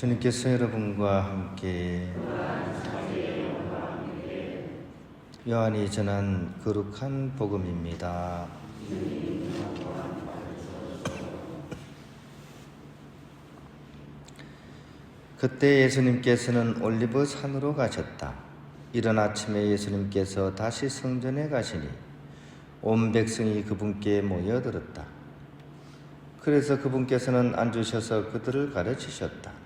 주님께서 여러분과 함께 요한이 전한 거룩한 복음입니다. 그때 예수님께서는 올리브 산으로 가셨다. 이른 아침에 예수님께서 다시 성전에 가시니 온 백성이 그분께 모여들었다. 그래서 그분께서는 앉으셔서 그들을 가르치셨다.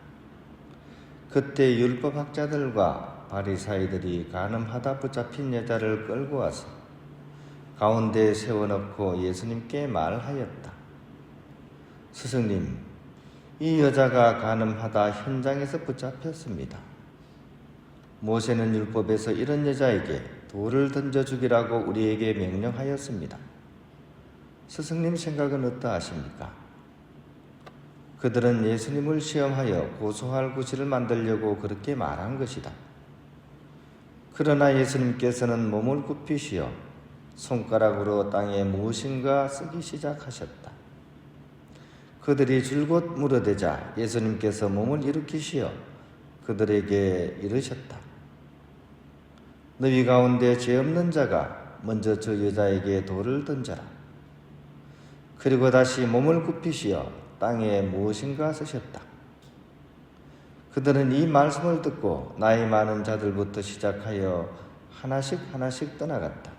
그때 율법학자들과 바리사이들이 가늠하다 붙잡힌 여자를 끌고 와서 가운데에 세워놓고 예수님께 말하였다. 스승님, 이 여자가 가늠하다 현장에서 붙잡혔습니다. 모세는 율법에서 이런 여자에게 돌을 던져 죽이라고 우리에게 명령하였습니다. 스승님 생각은 어떠하십니까? 그들은 예수님을 시험하여 고소할 구실을 만들려고 그렇게 말한 것이다. 그러나 예수님께서는 몸을 굽히시어 손가락으로 땅에 무엇인가 쓰기 시작하셨다. 그들이 줄곧 물어대자 예수님께서 몸을 일으키시어 그들에게 이르셨다. 너희 가운데 죄 없는 자가 먼저 저 여자에게 돌을 던져라. 그리고 다시 몸을 굽히시어 땅에 무엇인가 쓰셨다. 그들은 이 말씀을 듣고 나이 많은 자들부터 시작하여 하나씩 하나씩 떠나갔다.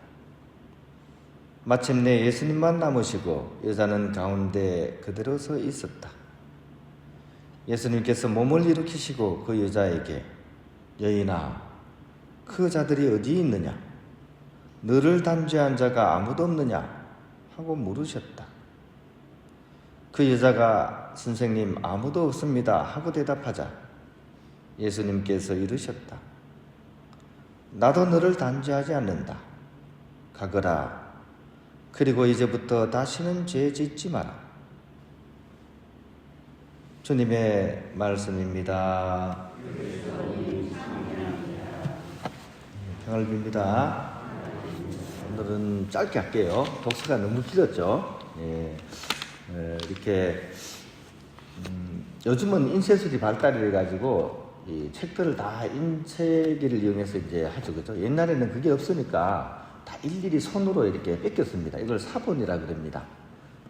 마침내 예수님만 남으시고 여자는 가운데 그대로 서 있었다. 예수님께서 몸을 일으키시고 그 여자에게 여인아 그 자들이 어디 있느냐 너를 단죄한 자가 아무도 없느냐 하고 물으셨다. 그 여자가 선생님 아무도 없습니다 하고 대답하자 예수님께서 이르셨다. 나도 너를 단죄하지 않는다. 가거라. 그리고 이제부터 다시는 죄 짓지 마라. 주님의 말씀입니다. 평을 빕니다. 오늘은 짧게 할게요. 독서가 너무 길었죠. 예. 예, 이렇게 음, 요즘은 인쇄술이 발달이 해가지고 이 책들을 다 인쇄기를 이용해서 이제 하죠, 그죠? 옛날에는 그게 없으니까 다 일일이 손으로 이렇게 뺏겼습니다. 이걸 사본이라 그럽니다.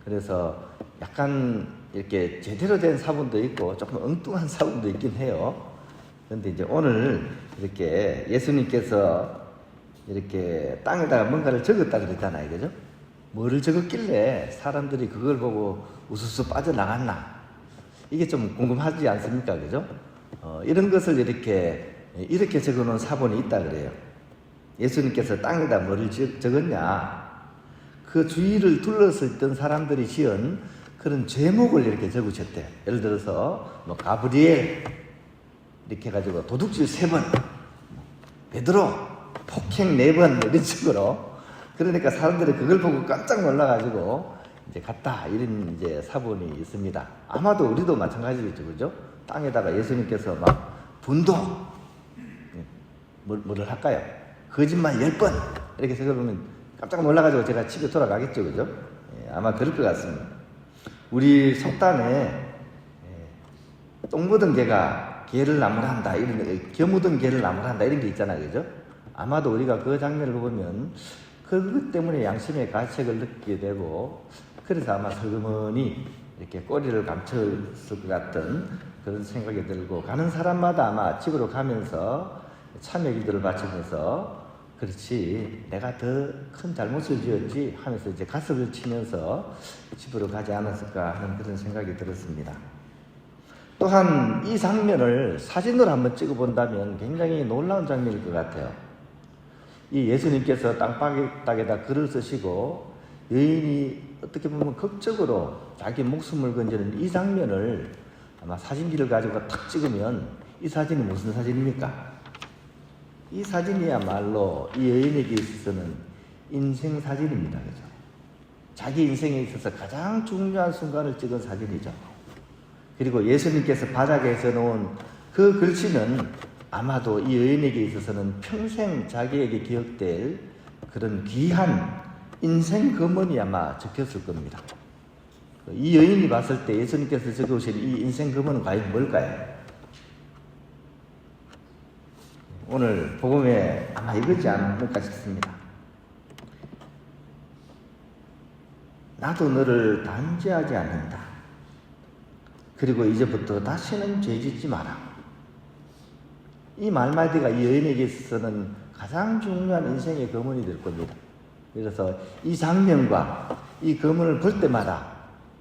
그래서 약간 이렇게 제대로 된 사본도 있고 조금 엉뚱한 사본도 있긴 해요. 그런데 이제 오늘 이렇게 예수님께서 이렇게 땅에다가 뭔가를 적었다 그랬잖아요, 그죠? 뭐를 적었길래 사람들이 그걸 보고 우수수 빠져나갔나? 이게 좀 궁금하지 않습니까? 그죠? 어, 이런 것을 이렇게, 이렇게 적어 놓은 사본이 있다 그래요. 예수님께서 땅에다 뭐를 적었냐? 그 주위를 둘러서 있던 사람들이 지은 그런 제목을 이렇게 적으셨대. 예를 들어서, 뭐, 가브리엘, 이렇게 해가지고 도둑질 세 번, 베드로, 폭행 네 번, 이런 식으로 그러니까 사람들이 그걸 보고 깜짝 놀라가지고 이제 갔다 이런 이제 사본이 있습니다. 아마도 우리도 마찬가지겠죠, 그죠? 땅에다가 예수님께서 막 분도 뭐, 뭐를 할까요? 거짓말 열 번 이렇게 적어보면 깜짝 놀라가지고 제가 집에 돌아가겠죠, 그죠? 예, 아마 그럴 것 같습니다. 우리 속담에 예, 똥 묻은 개가 개를 나무란다 이런 겨 묻은 개를 나무란다 이런 게 있잖아요, 그죠? 아마도 우리가 그 장면을 보면 그것 때문에 양심의 가책을 느끼게 되고 그래서 아마 슬그머니 이렇게 꼬리를 감췄을 것 같은 그런 생각이 들고 가는 사람마다 아마 집으로 가면서 참여 기도를 바치면서 그렇지 내가 더 큰 잘못을 지었지 하면서 이제 가슴을 치면서 집으로 가지 않았을까 하는 그런 생각이 들었습니다. 또한 이 장면을 사진으로 한번 찍어 본다면 굉장히 놀라운 장면일 것 같아요. 이 예수님께서 땅바닥에다 글을 쓰시고 여인이 어떻게 보면 극적으로 자기 목숨을 건지는 이 장면을 아마 사진기를 가지고 탁 찍으면 이 사진이 무슨 사진입니까? 이 사진이야말로 이 여인에게 있어서는 인생 사진입니다. 그죠? 자기 인생에 있어서 가장 중요한 순간을 찍은 사진이죠. 그리고 예수님께서 바닥에 써놓은 그 글씨는 아마도 이 여인에게 있어서는 평생 자기에게 기억될 그런 귀한 인생 검언이 아마 적혔을 겁니다. 이 여인이 봤을 때 예수님께서 적으신 이 인생 검언은 과연 뭘까요? 오늘 복음에 아마 이거지 않을까 싶습니다. 나도 너를 단죄하지 않는다. 그리고 이제부터 다시는 죄 짓지 마라. 이 말마디가 이 여인에게 있어서는 가장 중요한 인생의 거문이 될 겁니다. 그래서 이 장면과 이 거문을 볼 때마다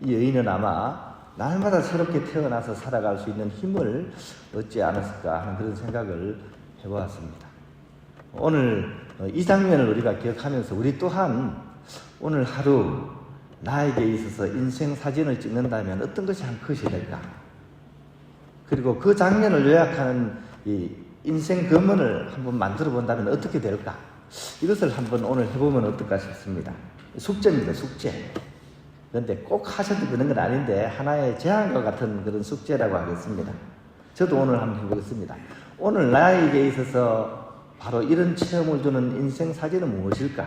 이 여인은 아마 날마다 새롭게 태어나서 살아갈 수 있는 힘을 얻지 않았을까 하는 그런 생각을 해보았습니다. 오늘 이 장면을 우리가 기억하면서 우리 또한 오늘 하루 나에게 있어서 인생 사진을 찍는다면 어떤 것이 한 컷이 될까? 그리고 그 장면을 요약하는 이 인생 검문을 한번 만들어 본다면 어떻게 될까? 이것을 한번 오늘 해보면 어떨까 싶습니다. 숙제입니다, 숙제. 그런데 꼭 하셔도 되는 건 아닌데 하나의 제안과 같은 그런 숙제라고 하겠습니다. 저도 오늘 한번 해보겠습니다. 오늘 나에게 있어서 바로 이런 체험을 주는 인생 사진은 무엇일까?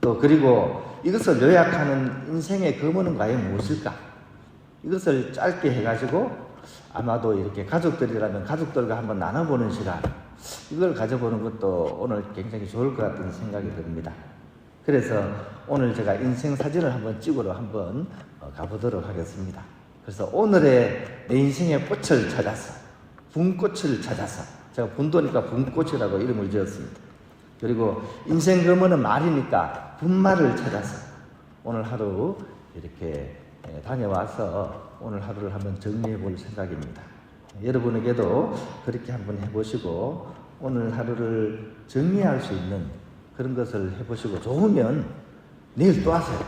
또 그리고 이것을 요약하는 인생의 검은 과연 무엇일까? 이것을 짧게 해가지고 아마도 이렇게 가족들이라면 가족들과 한번 나눠보는 시간 이걸 가져보는 것도 오늘 굉장히 좋을 것 같은 생각이 듭니다. 그래서 오늘 제가 인생 사진을 한번 찍으러 한번 어, 가보도록 하겠습니다. 그래서 오늘의 내 인생의 꽃을 찾아서 분꽃을 찾아서 제가 분도니까 분꽃이라고 이름을 지었습니다. 그리고 인생 검은은 말이니까 분말을 찾아서 오늘 하루 이렇게 예, 다녀와서 오늘 하루를 한번 정리해 볼 생각입니다. 여러분에게도 그렇게 한번 해보시고 오늘 하루를 정리할 수 있는 그런 것을 해보시고 좋으면 내일 또 하세요.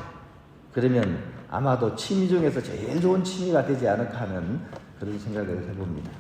그러면 아마도 취미 중에서 제일 좋은 취미가 되지 않을까 하는 그런 생각을 해봅니다.